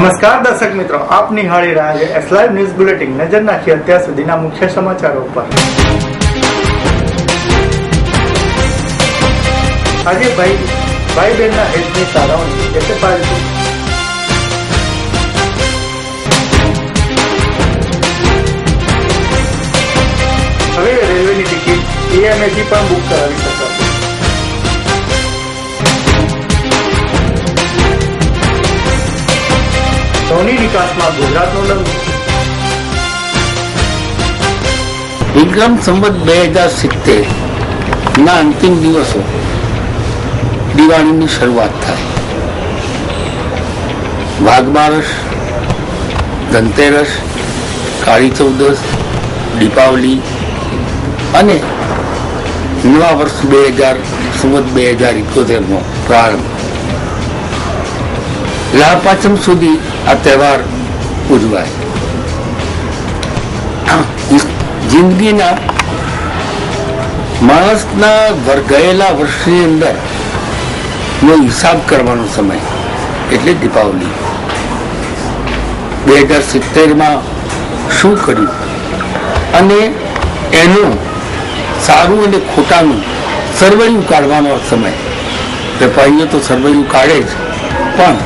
નમસ્કાર દર્શક મિત્રો, આપ નિહાળી રહ્યા છે એસ લાઈવ ન્યૂઝ બુલેટિન નજર નાખી અત્યાર સુધીના મુખ્ય સમાચારો ઉપર. આજે ભાઈ ભાઈ બહેનના હિતની શાળાઓની એસએફઆઈ હવે રેલવેની ટિકિટ ઈએમએથી પણ બુક કરાવી ધોની વિકાસમાં ગુજરાતનો લંગ વિક્રમ સંવત બે હજાર સિત્તેર ના અંતિમ દિવસો દિવાળીની શરૂઆત થાય. વાઘમારસ ધનતેરસ, કાળી ચૌદસ, દીપાવલી અને નવા વર્ષ બે હજાર સંવત બે હજાર ઇકોતેરનો પ્રારંભ. લાભ પાછમ સુધી આ તહેવાર ઉજવાય. જિંદગીના માણસના ગયેલા વર્ષની અંદર નો હિસાબ કરવાનો સમય, એટલે દીપાવલી. બે હજાર સિત્તેરમાં શું કર્યું? અને એનું સારું અને ખોટાનું સર્વૈયું કાઢવાનો સમય. વેપારીઓ તો સર્વૈયું કાઢે જ, પણ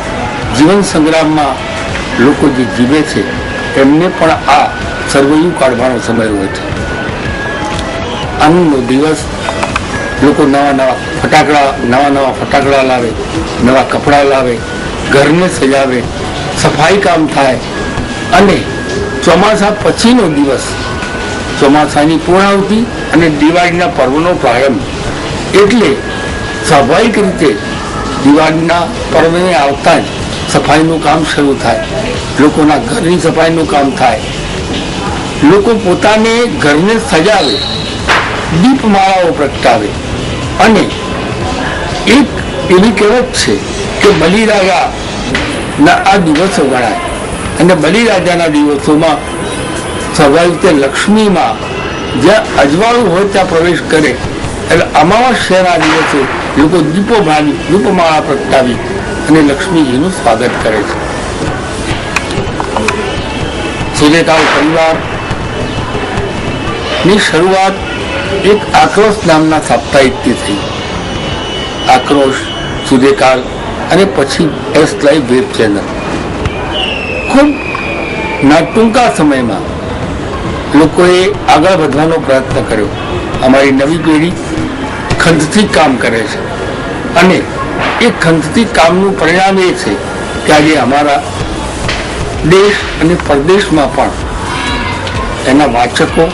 જીવન સંગ્રામમાં લોકો જે જીવે છે, એમને પણ આ સરવૈયું કાઢવાનો સમય હોય છે. આનંદનો દિવસ લોકો નવા નવા ફટાકડા, નવા નવા ફટાકડા લાવે, નવા કપડાં લાવે, ઘરને સજાવે, સફાઈ કામ થાય. અને ચોમાસા પછીનો દિવસ, ચોમાસાની પૂર્ણાવતી અને દિવાળીના પર્વનો પ્રારંભ. એટલે સ્વાભાવિક રીતે દિવાળીના પર્વને આવતા જ સફાઈનું કામ શરૂ થાય. લોકોના ઘરની સફાઈનું કામ થાય. લોકો પોતાને ઘરને સજાવે, દીપમાળાઓ પ્રગટાવે. અને એક એવી કહેવત છે કે બલિરાજાના આ દિવસો ગણાય. અને બલિરાજાના દિવસોમાં સ્વાભાવિક રીતે લક્ષ્મીમાં જ્યાં અજવાળું હોય ત્યાં પ્રવેશ કરે. એટલે અમાવસ્યાના દિવસે લોકો દીપો ભાવી દીપમાળા પ્રગટાવી અને લક્ષ્મીજીનું સ્વાગત કરે છે. પરિવારની શરૂઆત એક આક્રોશ નામના સાપ્તાહિકથી થઈ. આક્રોશ સૂર્યકાળ અને પછી એસ લાઈવ વેબ ચેનલ. ખૂબ ના ટૂંકા સમયમાં લોકોએ આગળ વધવાનો પ્રયત્ન કર્યો. અમારી નવી પેઢી ખંતથી કામ કરે છે. અને એ ખંતથી કામનું પરિણામ એ છે કે આજે અમારા દેશ અને પરદેશમાં પણ એના વાચકો,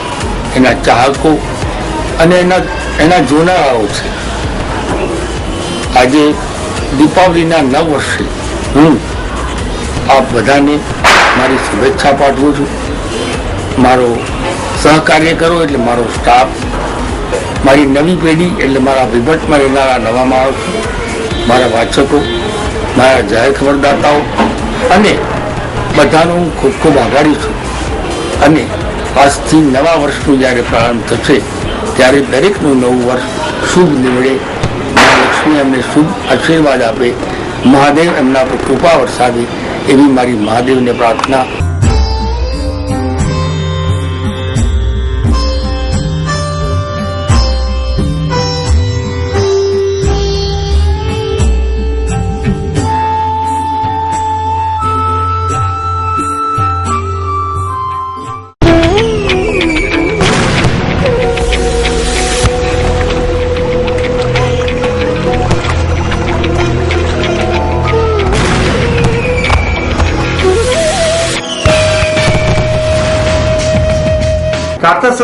એના ચાહકો અને એના એના જોનારાઓ છે. આજે દીપાવલીના નવ વર્ષે હું આપ બધાને મારી શુભેચ્છા પાઠવું છું. મારો સહકાર્ય કરો એટલે મારો સ્ટાફ મારી નવી પેઢી એટલે મારા વિભટમાં રહેનારા નવા માણસો, મારા વાચકો, મારા જાહેર ખબરદાતાઓ અને બધાનો હું ખૂબ ખૂબ આભારી છું. અને આજથી નવા વર્ષનું જ્યારે પ્રારંભ થશે, ત્યારે દરેકનું નવું વર્ષ શુભ નીવડે. લક્ષ્મી એમને શુભ આશીર્વાદ આપે. મહાદેવ એમના પર કૃપા વરસાવે એવી મારી મહાદેવને પ્રાર્થના.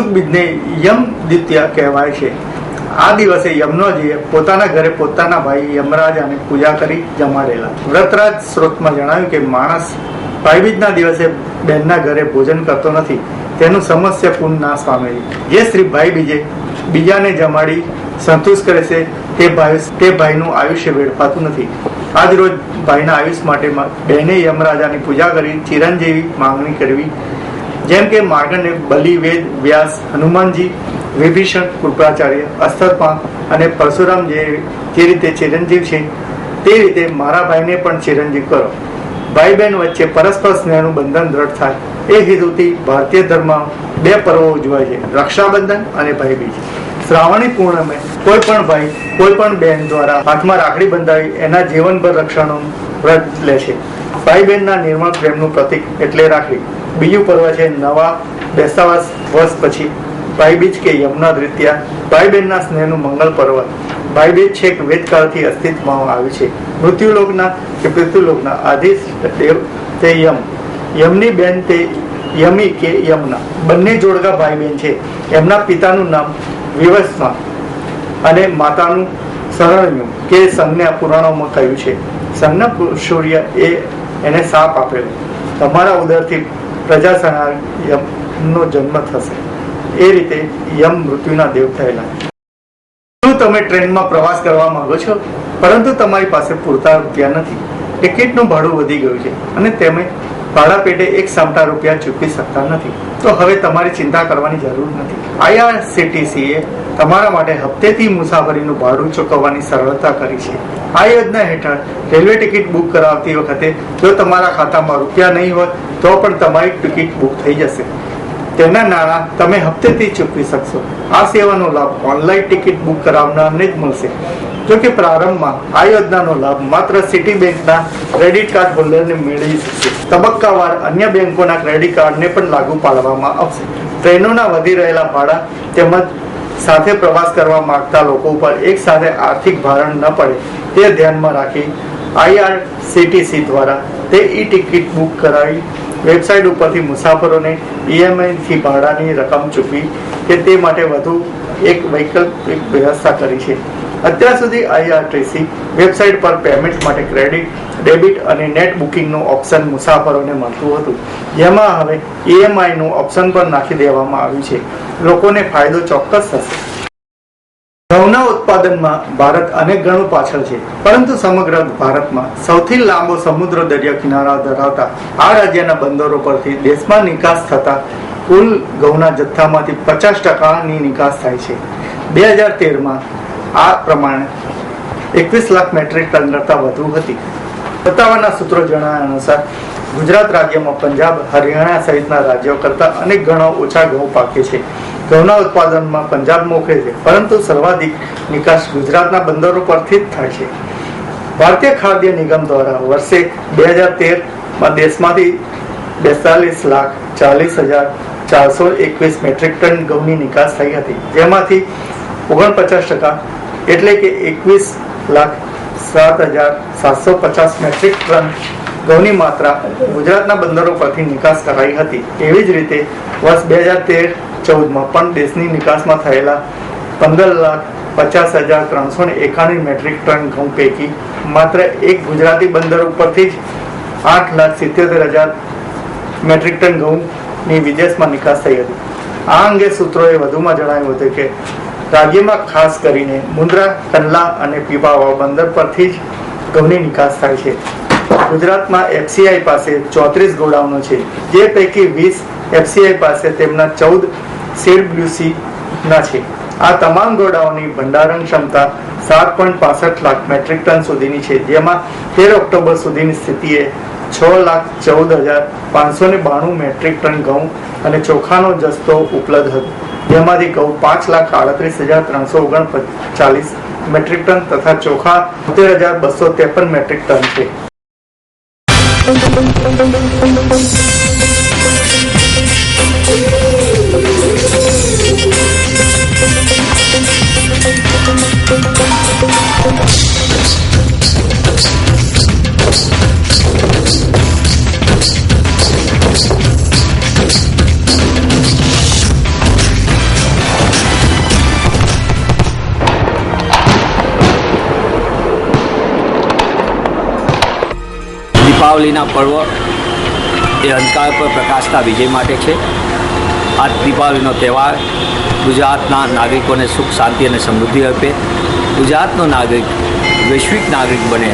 બીજને યમ દ્વિતીય કહેવાય છે. આ દિવસે યમનોજીએ પોતાના ઘરે પોતાના ભાઈ યમરાજાને પૂજા કરી જમાડેલા. વ્રતરાજ સ્ત્રોતમાં જણાવ્યું કે માણસ ભાઈબીજના દિવસે બહેનના ઘરે ભોજન કરતો નથી. તેનું સમસ્યા પૂર્ણ નાશ પામે જે સ્ત્રી ભાઈ બીજે બીજાને જમાડી સંતુષ્ટ કરે છે, તે ભાઈ તે ભાઈનું આયુષ્ય વેડફાતું નથી. આજ રોજ ભાઈના આયુષ માટે બહેને યમરાજાની પૂજા કરી ચિરંજીવી માંગણી કરવી જેમ કે માર્ગને બલિ, વેદ, વ્યાસ, હનુમાનજી, વિભીષણ, કૃપાચાર્ય અસ્તરપા અને પરશુરામ જે જે રીતે ચિરંજીવ છે, તે રીતે મારા ભાઈને પણ ચિરંજીવ કરો. ભાઈ બહેન વચ્ચે પરસ્પર સ્નેહનું બંધન દ્રઢ થાય. એ હેતુથી ભારતીય ધર્મમાં બે પર્વો ઉજવાય છે, રક્ષાબંધન અને ભાઈબીજ. શ્રાવણી પૂર્ણમે કોઈ પણ ભાઈ, કોઈ પણ બહેન દ્વારા હાથમાં રાખડી બંધાવી એના જીવનભર રક્ષણનું વ્રત લે છે. ભાઈ બહેનના નિર્મળ પ્રેમનું પ્રતીક એટલે રાખડી. બીજું પર્વ છે નવા બેસાવા વર્ષ પછી. ભાઈબીજ કે યમુના દ્વિતીયા. ભાઈ બહેનના સ્નેહનું મંગલ પર્વ. ભાઈબીજ છેક વેદકાળથી અસ્તિત્વમાં આવ્યું છે. મૃત્યુલોકના કે પૃથ્વીલોકના આદિ દેવ તે યમ. યમની બેન તે યમી કે યમના. બંને જોડકા ભાઈ બહેન છે. એમના પિતાનું નામ વિવસ્મા અને માતાનું સરણ્યું કે સંજ્ઞા પુરાણોમાં કહ્યું છે. સંજ્ઞા સૂર્ય એ એને સાપ આપેલો. તમારા ઉદરથી પ્રજા યમનો જન્મ થશે. એ રીતે યમ મૃત્યુના દેવ થયેલા. શું તમે ટ્રેનમાં પ્રવાસ કરવા માંગો છો? પરંતુ તમારી પાસે પૂરતા રૂપિયા નથી. ટિકિટનું ભાડું વધી ગયું છે અને તમે ભાડા પેટે એક સામટા રૂપિયા ચૂકવી શકતા નથી. તો હવે તમારી ચિંતા કરવાની જરૂર નથી. આઈઆરસીટીસીએ તમારા માટે હપ્તેથી મુસાફરીનું ભાડું ચૂકવવાની સરળતા કરી છે. આ યોજના હેઠળ રેલવે ટિકિટ બુક કરાવતી વખતે જો તમારા ખાતામાં રૂપિયા નહીં હોય, તો પણ તમારી ટિકિટ બુક થઈ જશે. તેના નાણાં તમે હપ્તેથી ચૂકવી શકશો. આ સેવાનો લાભ ઓનલાઈન ટિકિટ બુક કરાવનારને જ મળશે. જો કે પ્રારંભમાં આ યોજનાનો લાભ માત્ર સિટી બેંકના ક્રેડિટ કાર્ડ હોલ્ડરને મેળવી શકશે તબક્કાવાર અન્ય બેંકોના ક્રેડિટ કાર્ડને પણ લાગુ પાડવામાં આવશે. ટ્રેનોના વધી રહેલા ભાડા તેમજ સાથે પ્રવાસ કરવા માંગતા લોકો ઉપર એક સાથે આર્થિક ભારણ ન પડે તે ધ્યાનમાં રાખી આઈઆરસીટીસી દ્વારા તે ઈ ટિકિટ બુક કરાવી વેબસાઇટ ઉપરથી મુસાફરોને ઈએમઆઈથી ભાડાની રકમ ચૂકવી કે તે માટે વધુ એક વૈકલ્પિક વ્યવસ્થા કરી છે. અત્યાર સુધી આઈઆરટીસી વેબસાઇટ પર પેમેન્ટ માટે ક્રેડિટ, ડેબિટ અને નેટ બુકિંગનું ઓપ્શન મુસાફરોને મળતું હતું. જેમાં હવે ઈએમઆઈનું ઓપ્શન પણ નાખી દેવામાં આવ્યું છે. લોકોને ફાયદો ચોક્કસ થશે. ઘઉંના ઉત્પાદનમાં ભારત અનેક ગણું પાછળ છે, પરંતુ સમગ્ર ભારતમાં સૌથી લાંબો સમુદ્ર દરિયા કિનારા ધરાવતા આ રાજ્યના બંદરો પરથી દેશમાં નિકાસ થતા કુલ ઘઉંના જથ્થામાંથી પચાસ ટકાની નિકાસ થાય છે. બે હજાર તેરમાં આ પ્રમાણે એકવીસ લાખ મેટ્રિક ટન કરતાં વધુ હતી. સત્તાવાના સૂત્રો જણાવ્યા અનુસાર, ગુજરાત રાજ્યમાં પંજાબ, હરિયાણા સહિતના રાજ્યો કરતાં અનેક ગણો ઓછા ઘઉં પાકે છે. ઘઉંના ઉત્પાદનમાં પંજાબ મોખરે છે, પરંતુ સર્વાધિક નિકાસ ગુજરાતના બંદરો પરથી જ થાય છે. ભારતીય ખાદ્ય નિગમ દ્વારા વર્ષે બે હજાર તેરમાં દેશમાંથી બેતાલીસ લાખ ચાલીસ હજાર ચારસો એકવીસ મેટ્રિક ટન ઘઉંની નિકાસ થઈ હતી, જેમાંથી ઓગણપચાસ ટકા એટલે કે એકવીસ લાખ સાત હજાર સાતસો પચાસ મેટ્રિક ટન ઘઉંની માત્રા ગુજરાતના બંદરો પરથી નિકાસ કરાઈ હતી. એવી જ રીતે વર્ષ બે હજાર તેર ચૌદમાં પણ દેશની નિકાસમાં થયેલા પંદર લાખ પચાસ હજાર ત્રણસો ને એકાણું મેટ્રિક ટન ઘઉં પૈકી માત્ર એક ગુજરાતી બંદર ઉપરથી જ આઠ લાખ સિત્યોતેર હજાર મેટ્રિક ટન ઘઉંની વિદેશમાં નિકાસ થઈ હતી. આ અંગે સૂત્રોએ વધુમાં જણાવ્યું હતું કે રાજ્યમાં ખાસ કરીને મુન્દ્રા, કંડલા અને પીપાવાવ બંદર પરથી જ ઘઉંની નિકાસ થાય છે. ગુજરાતમાં એફસીઆઈ પાસે ચોત્રીસ ગોડાઉનો છે. જે પૈકી વીસ એફસીઆઈ પાસે તેમના ચૌદ સીડબ્લ્યુસી ના છે. આ તમામ ગોડાઓની ભંડારણ ક્ષમતા સાત પોઈન્ટ પાસઠ લાખ મેટ્રિક ટન સુધીની છે. જેમાં તેર ઓક્ટોબર સુધીની સ્થિતિએ છ લાખ ચૌદ હજાર પાંચસો ને બાણું મેટ્રિક ટન ઘઉં અને ચોખાનો જથ્થો ઉપલબ્ધ હતો. જેમાંથી ઘઉં પાંચ લાખ આડત્રીસ હજાર ત્રણસો ઓગણચાલીસ મેટ્રિક ટન તથા ચોખા તોતેર હજાર બસો ત્રેપન મેટ્રિક ટન છે. દીપાવલીના પર્વ એ અંધકાર પર પ્રકાશના વિજય માટે છે. આ દીપાવલીનો તહેવાર ગુજરાતના નાગરિકોને સુખ, શાંતિ અને સમૃદ્ધિ આપે ગુજરાતનો નાગરિક વૈશ્વિક નાગરિક બને,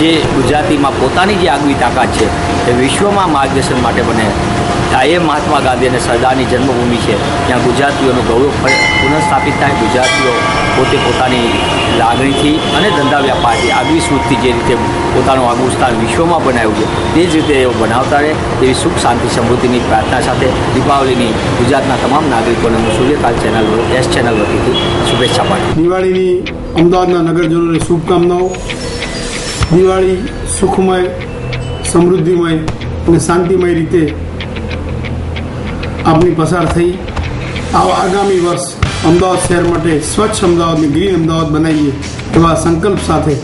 જે ગુજરાતીમાં પોતાની જે આગવી તાકાત છે, એ વિશ્વમાં માર્ગદર્શન માટે બને. આ એ મહાત્મા ગાંધી અને સરદારની જન્મભૂમિ છે. ત્યાં ગુજરાતીઓનું ગૌરવ પુનઃસ્થાપિત થાય. ગુજરાતીઓ પોતે પોતાની લાગણીથી અને ધંધા વ્યાપારથી આગવી સ્મૃતિ જે રીતે પોતાનું આગવું સ્થાન વિશ્વમાં બનાવ્યું છે, તે જ રીતે એઓ બનાવતા રહે. તેવી સુખ, શાંતિ, સમૃદ્ધિની પ્રાર્થના સાથે દીપાવલીની ગુજરાતના તમામ નાગરિકોને હું સૂર્યકાલ ચેનલ એસ ચેનલ વતીથી શુભેચ્છા પાઠવું દિવાળીની અમદાવાદના નગરજનોને શુભકામનાઓ દિવાળી સુખમય, સમૃદ્ધિમય અને શાંતિમય રીતે આપની પસાર થઈ. આગામી વર્ષ અમદાવાદ શહેર માટે સ્વચ્છ અમદાવાદને ગ્રીન અમદાવાદ બનાવીએ એવા સંકલ્પ સાથે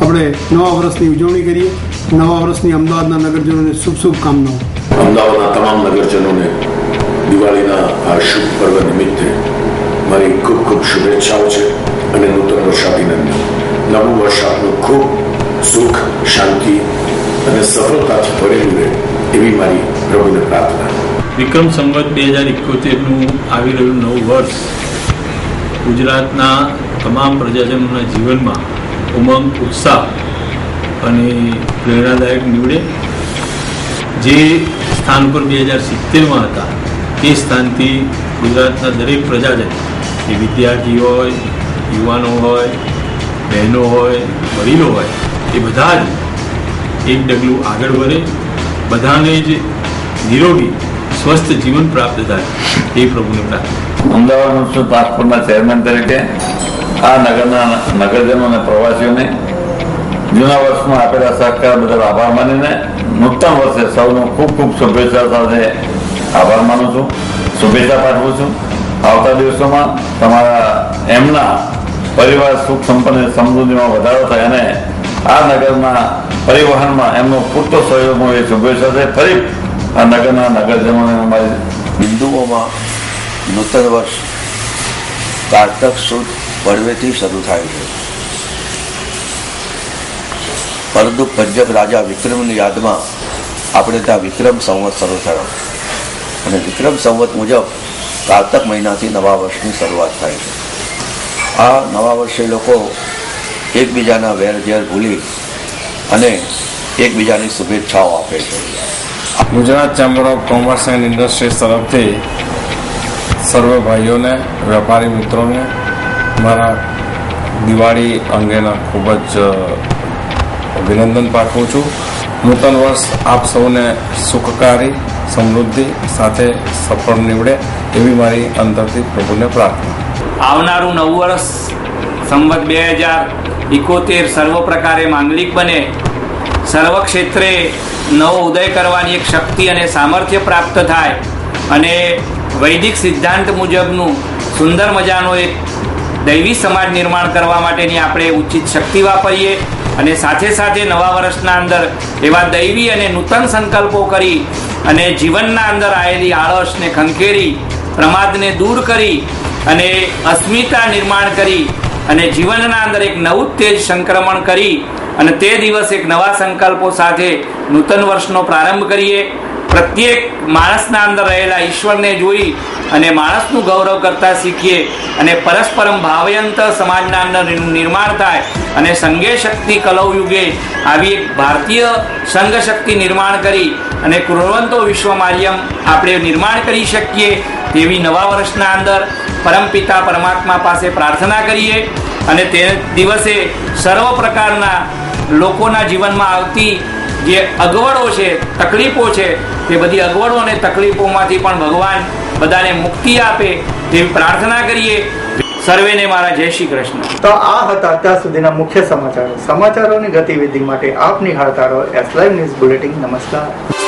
આપણે નવા વર્ષની ઉજવણી કરીએ. નવા વર્ષની અમદાવાદના નગરજનોને શુભ શુભકામનાઓ. અમદાવાદના તમામ નગરજનોને દિવાળીના આ શુભ પર્વ નિમિત્તે મારી ખૂબ ખૂબ શુભેચ્છાઓ છે અને નૂતન વર્ષાભિનંદન નવું વર્ષ આપનું ખૂબ સુખ શાંતિ અને સફળતાથી ભરેલું રહે એવી મારી પ્રભુને પ્રાર્થના. વિક્રમ સંવત બે હજાર ઇકોતેરનું આવી રહ્યું નવું વર્ષ ગુજરાતના તમામ પ્રજાજનોના જીવનમાં ઉમંગ, ઉત્સાહ અને પ્રેરણાદાયક નીવડે. જે સ્થાન પર બે હજાર સિત્તેરમાં હતા એ સ્થાનથી ગુજરાતના દરેક પ્રજાજન એ વિદ્યાર્થી હોય, યુવાનો હોય બહેનો હોય, વડીલો હોય, એ બધા જ એક ડગલું આગળ વધે, બધાને જ નિરોગી, સ્વસ્થ જીવન પ્રાપ્ત થાય, એ પ્રભુને પ્રાર્થના. અમદાવાદ મ્યુનિસિપલ ટ્રાન્સપોર્ટના ચેરમેન તરીકે આ નગરના નગરજનો અને પ્રવાસીઓને જૂના વર્ષમાં આપેલા સહકાર બદલ આભાર માનીને નૂતન વર્ષે સૌનો ખૂબ ખૂબ શુભેચ્છા સાથે આભાર માનું છું. શુભેચ્છા પાઠવું છું. આવતા દિવસોમાં તમારા એમના પરિવાર સુખ સંપન્ન સમૃદ્ધિમાં વધારો થાય અને આ નગરના પરિવહનમાં એમનો પૂરતો સહયોગ એ શુભેચ્છા છે ફરી આ નગરના નગરજનોને અમારી હિન્દુઓમાં નૂતન વર્ષ કારતક સુદ પડવેથી શરૂ થાય છે. પરંતુ પંજાબ રાજા વિક્રમની યાદમાં આપણે ત્યાં વિક્રમ સંવત શરૂ થયો. અને વિક્રમ સંવત મુજબ કારતક મહિનાથી નવા વર્ષની શરૂઆત થાય છે. આ નવા વર્ષે લોકો એકબીજાના વેર ઝેર ભૂલી અને એકબીજાની શુભેચ્છાઓ આપે છે. Gujarat chamber of commerce and industries તરફથી સર્વ ભાઈઓને, વેપારી મિત્રોને મારા દિવાળી અંગેના ખૂબ જ અભિનંદન પાઠવું છું. નૂતન વર્ષ આપ સૌને સુખકારી, સમૃદ્ધિ સાથે સફળ નીવડે એવી મારી અંદરથી પ્રભુને પ્રાર્થના. આવનારું નવું વર્ષ સંવત બે હજાર ઇકોતેર સર્વ પ્રકારે માંગલિક બને. સર્વ ક્ષેત્રે નવો ઉદય કરવાની એક શક્તિ અને સામર્થ્ય પ્રાપ્ત થાય અને વૈદિક સિદ્ધાંત મુજબનું સુંદર મજાનો એક દૈવી સમાજ નિર્માણ કરવા માટેની આપણે ઉચિત શક્તિ વાપરીએ અને સાથે સાથે નવા વર્ષના અંદર એવા દૈવી અને નૂતન સંકલ્પો કરી અને જીવનના અંદર આવેલી આળસને ખંખેરી, પ્રમાદને દૂર કરી અને અસ્મિતા નિર્માણ કરી અને જીવનના અંદર એક નવું તેજ સંક્રમણ કરી અને તે દિવસ એક નવા સંકલ્પો સાથે નૂતન વર્ષનો પ્રારંભ કરીએ. પ્રત્યેક માણસના અંદર રહેલા ઈશ્વરને જોઈ અને માણસનું ગૌરવ કરતા શીખીએ અને પરસ્પરમ ભાવયંત સમાજના અંદર નિર્માણ થાય અને સંઘે શક્તિ કલવયુગે આવી એક ભારતીય સંઘ શક્તિ નિર્માણ કરી અને કુરવંતો વિશ્વ માર્યમ આપણે નિર્માણ કરી શકીએ તેવી નવા વર્ષના અંદર પરમપિતા પરમાત્મા પાસે પ્રાર્થના કરીએ અને તે દિવસે સર્વ પ્રકારના લોકોના જીવનમાં આવતી જે અગવડો છે, તકલીફો છે તે બધી અગવડો અને તકલીફોમાંથી પણ ભગવાન બધાને મુક્તિ આપે તેવી પ્રાર્થના કરીએ. સર્વેને મારા જય શ્રી કૃષ્ણ. તો આ હતા અત્યાર સુધીના મુખ્ય સમાચારો. સમાચારોની ગતિવિધિ માટે આપ નિહાળતા રહો. એસ લાઈવ ન્યૂઝ બુલેટિન નમસ્કાર.